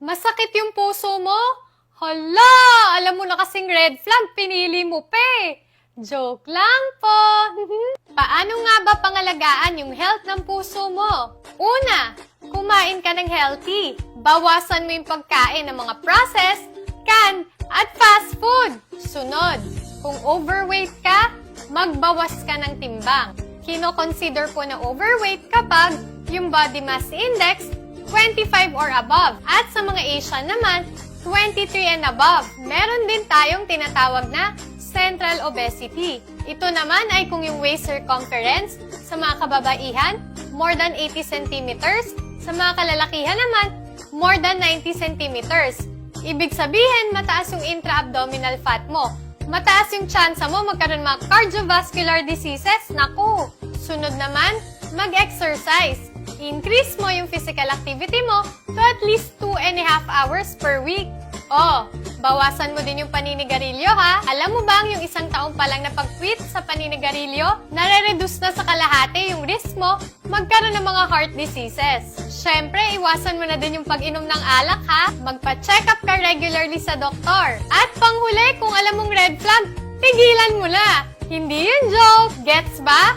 Masakit yung puso mo? Hala! Alam mo na kasing red flag, pinili mo pa eh. Joke lang po. Paano nga ba pangalagaan yung health ng puso mo? Una, kumain ka ng healthy. Bawasan mo yung pagkain ng mga processed, canned, at fast food. Sunod, kung overweight ka, magbawas ka ng timbang. Kino-consider po na overweight kapag yung body mass index 25 or above. At sa mga Asian naman, 23 and above. Meron din tayong tinatawag na central obesity. Ito naman ay kung yung waist circumference sa mga kababaihan, more than 80 centimeters. Sa mga kalalakihan naman, more than 90 centimeters. Ibig sabihin, mataas yung intra-abdominal fat mo. Mataas yung chance mo magkaroon mga cardiovascular diseases. Naku! Sunod naman, mag-exercise. Increase mo yung physical activity mo to at least 2 and a half hours per week. Oh, bawasan mo din yung paninigarilyo ha. Alam mo bang yung isang taong pa lang na pag-quit sa paninigarilyo, nare-reduce na sa kalahati yung risk mo magkaroon ng mga heart diseases. Siyempre, iwasan mo na din yung pag-inom ng alak ha. Magpa-check up ka regularly sa doktor. At panghuli, kung alam mong red flag, tigilan mo na. Hindi yun joke. Gets ba?